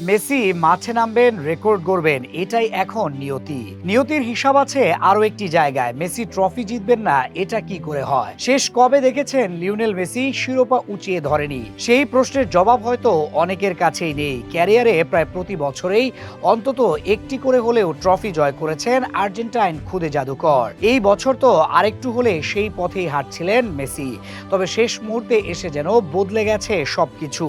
Messi মাঠে নামবেন, record গড়বেন, এটাই এখন নিয়তি। নিয়তির হিসাব আছে আরও একটি জায়গায়, মেসি ট্রফি জিতবেন না, এটা কি করে হয়? শেষ কবে দেখেছেন লিওনেল মেসি শিরোপা উঁচিয়ে ধরেনি? সেই প্রশ্নের জবাব হয়তো অনেকের কাছেই নেই। ক্যারিয়ারে প্রায় প্রতি বছরেই অন্তত একটি করে হলেও ট্রফি জয় করেছেন আর্জেন্টাইন খুদে জাদুকর। এই বছর তো আরেকটু হলে সেই পথেই হাঁটছিলেন মেসি। তবে শেষ মুহূর্তে এসে যেন বদলে গেছে সবকিছু।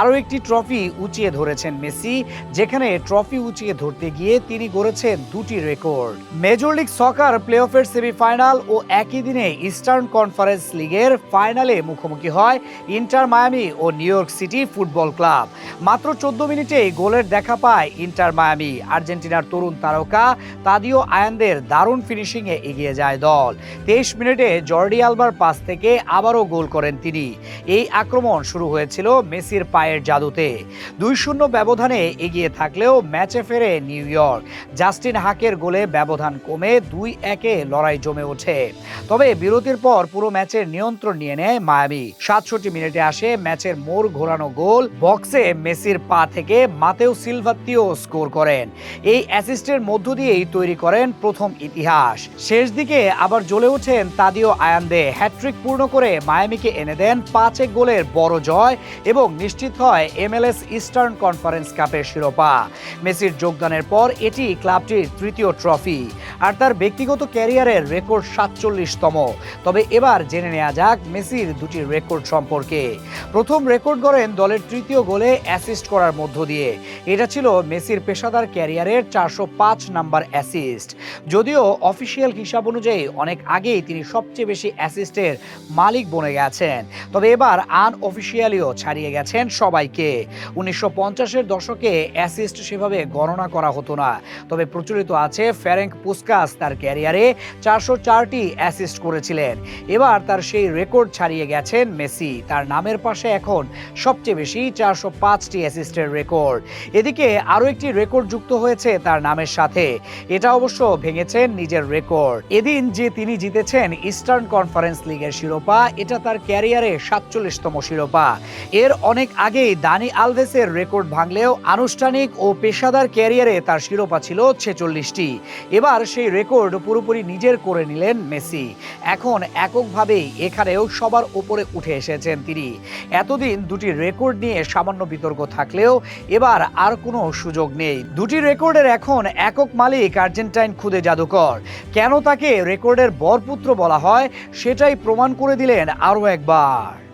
আরও একটি ট্রফি উঁচিয়ে ধরেছেন মেসি, যেখানে ট্রফি উঁচিয়ে ধরতে গিয়ে তিনি গড়েছেন দুটি record. Major league soccer play অফের সেমিফাইনাল ও একই দিনে ইস্টার্ন কনফারেন্স লিগের ফাইনালে মুখোমুখি হয় ইন্টার মায়ামি ও New York City football club. মাত্র চোদ্দ মিনিটেই গোলের দেখা পায় ইন্টার মায়ামি। আর্জেন্টিনার তরুণ তারকা তাদিও আয়ানদের দারুণ ফিনিশিংয়ে এগিয়ে যায় দল। তেইশ মিনিটে জর্ডি আলবার পাস থেকে আবারও গোল করেন তিনি। এই আক্রমণ শুরু হয়েছিল মেসির পায়ের জাদুতে। দুই শূন্য ব্যবধানে এগিয়ে থাকলেও ম্যাচে ফেরে নিউ ইয়র্ক। জাস্টিন হাকের গোলে ব্যবধান কমে দুই একে লড়াই জমে ওঠে। তবে বিরতির পর পুরো ম্যাচের নিয়ন্ত্রণ নিয়ে নেয় মায়ামি। সাতষট্টি মিনিটে আসে ম্যাচের মোড় ঘোরানো গোল। বক্সে মেসির পা থেকে মাতেও সিলভাত্তিও স্কোর করেন। এই অ্যাসিস্টের মধ্য দিয়েই তৈরি করেন প্রথম ইতিহাস। শেষ দিকে আবার জ্বলে ওঠেন তাদিও আয়ান্দে। হ্যাট্রিক পূর্ণ করে মায়ামিকে এনে দেন পাঁচ এক গোলের বড় জয় এবং নিশ্চিত হয় এমএলএস ইস্টার্ন কনফারেন্স কাপের শিরোপা। মেসির যোগদানের পর এটি ক্লাবটির তৃতীয় ট্রফি। আর তার ব্যক্তিগত ক্যারিয়ারের রেকর্ড সাতচল্লিশতম। তবে এবার জেনে নেওয়া যাক মেসির দুটি রেকর্ড সম্পর্কে। প্রথম রেকর্ড গড়েন দলের তৃতীয় গোলে অ্যাসিস্ট করার মধ্য দিয়ে। এটা ছিল মেসির পেশাদার ক্যারিয়ারের চারশো পাঁচ নাম্বার অ্যাসিস্ট। যদিও অফিসিয়াল হিসাব অনুযায়ী অনেক আগেই তিনি সবচেয়ে বেশি অ্যাসিস্টের মালিক বনে গেছেন। তবে এবার আন অফিসিয়ালিও ছাড়িয়ে গেছেন সবাইকে। উনিশশো পঞ্চাশের দশকে অ্যাসিস্ট সেভাবে গণনা করা হতো না। তবে প্রচলিত আছে ফ্যারেঙ্ক পুস্কাস তার ক্যারিয়ারে চারশো চারটি অ্যাসিস্ট করেছিলেন। এবার তার সেই রেকর্ড ছাড়িয়ে গেছেন মেসি। তার নামের পাশে এখন সবচেয়ে বেশি চারশো পাঁচটি অ্যাসিস্টের রেকর্ড এদিকে আরও একটি রেকর্ড যুক্ত হয়েছে তার নামের সাথে। এটা অবশ্য ভেঙেছেন নিজের রেকর্ড এদিন যে তিনি জিতেছেন ইস্টার্ন কনফারেন্স লিগের শিরোপা, এটা তার ক্যারিয়ারে সাতচল্লিশতম শিরোপা। এর অনেক আগেই দানি আলভেসের রেকর্ড ভাঙলেও আনুষ্ঠানিক ও পেশাদার ক্যারিয়ারে তার শিরোপা ছিল ছেচল্লিশটি। এবার সেই রেকর্ড পুরোপুরি নিজের করে নিলেন মেসি। এখন এককভাবেই এখানেও সবার উপরে উঠে এসেছেন তিনি। এতদিন দুটি রেকর্ড নিয়ে সামান্য বিতর্ক থাকলেও এবার আর কোনো সুযোগ নেই। দুটি রেকর্ডের এখন একক মালিক আর্জেন্টাইন খুদে জাদুকর। কেন তাকে রেকর্ডের বরপুত্র বলা হয়, সেটাই প্রমাণ করে দিলেন আরও একবার।